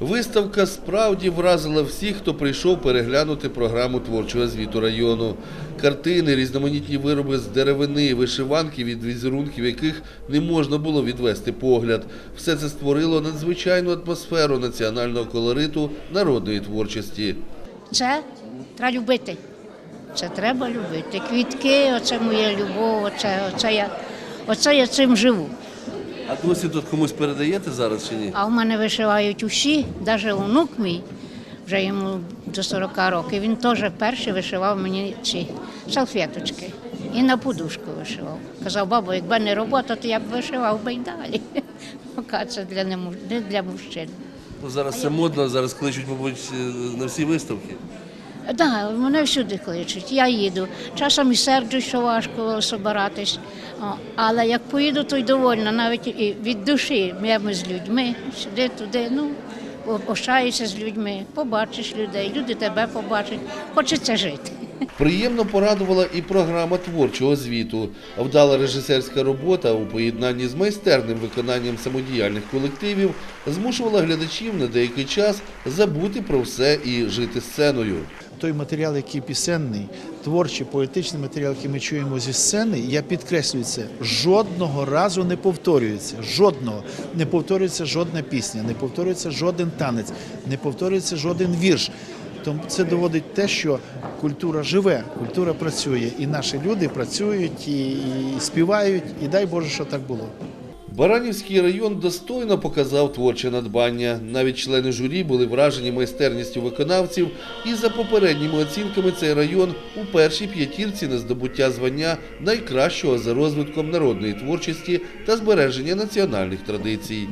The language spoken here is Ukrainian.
Виставка справді вразила всіх, хто прийшов переглянути програму творчого звіту району. Картини, різноманітні вироби з деревини, вишиванки, від візерунків яких не можна було відвести погляд. Все це створило надзвичайну атмосферу національного колориту народної творчості. Це треба любити. Це треба любити. Квітки, оце моя любов, оце, оце, я, оце я цим живу. А досі тут комусь передаєте зараз чи ні? А в мене вишивають усі, навіть онук мій, вже йому до 40 років, він теж перший вишивав мені ці салфеточки. І на подушку вишивав. Казав, бабу, якби не робота, то я б вишивав би й далі. Поки це для, не для мужчин. Ну, зараз це модно, зараз кличуть, мабуть, на всі виставки. Так, да, мене всюди кличуть. Я їду. Часом і серджу, що важко собиратись. Але як поїду, то й довольна, навіть і від душі. Ми з людьми, сюди, туди. Ну, ощаюся з людьми, побачиш людей, люди тебе побачать. Хочеться жити. Приємно порадувала і програма творчого звіту. Вдала режисерська робота у поєднанні з майстерним виконанням самодіяльних колективів змушувала глядачів на деякий час забути про все і жити сценою. Той матеріал, який пісенний, творчий, поетичний матеріал, який ми чуємо зі сцени, я підкреслюю це, жодного разу не повторюється. Жодного. Не повторюється жодна пісня, не повторюється жоден танець, не повторюється жоден вірш. Тому це доводить те, що культура живе, культура працює, і наші люди працюють і, співають, і дай Боже, що так було. Баранівський район достойно показав творче надбання. Навіть члени журі були вражені майстерністю виконавців, і за попередніми оцінками цей район у першій п'ятірці на здобуття звання найкращого за розвитком народної творчості та збереження національних традицій.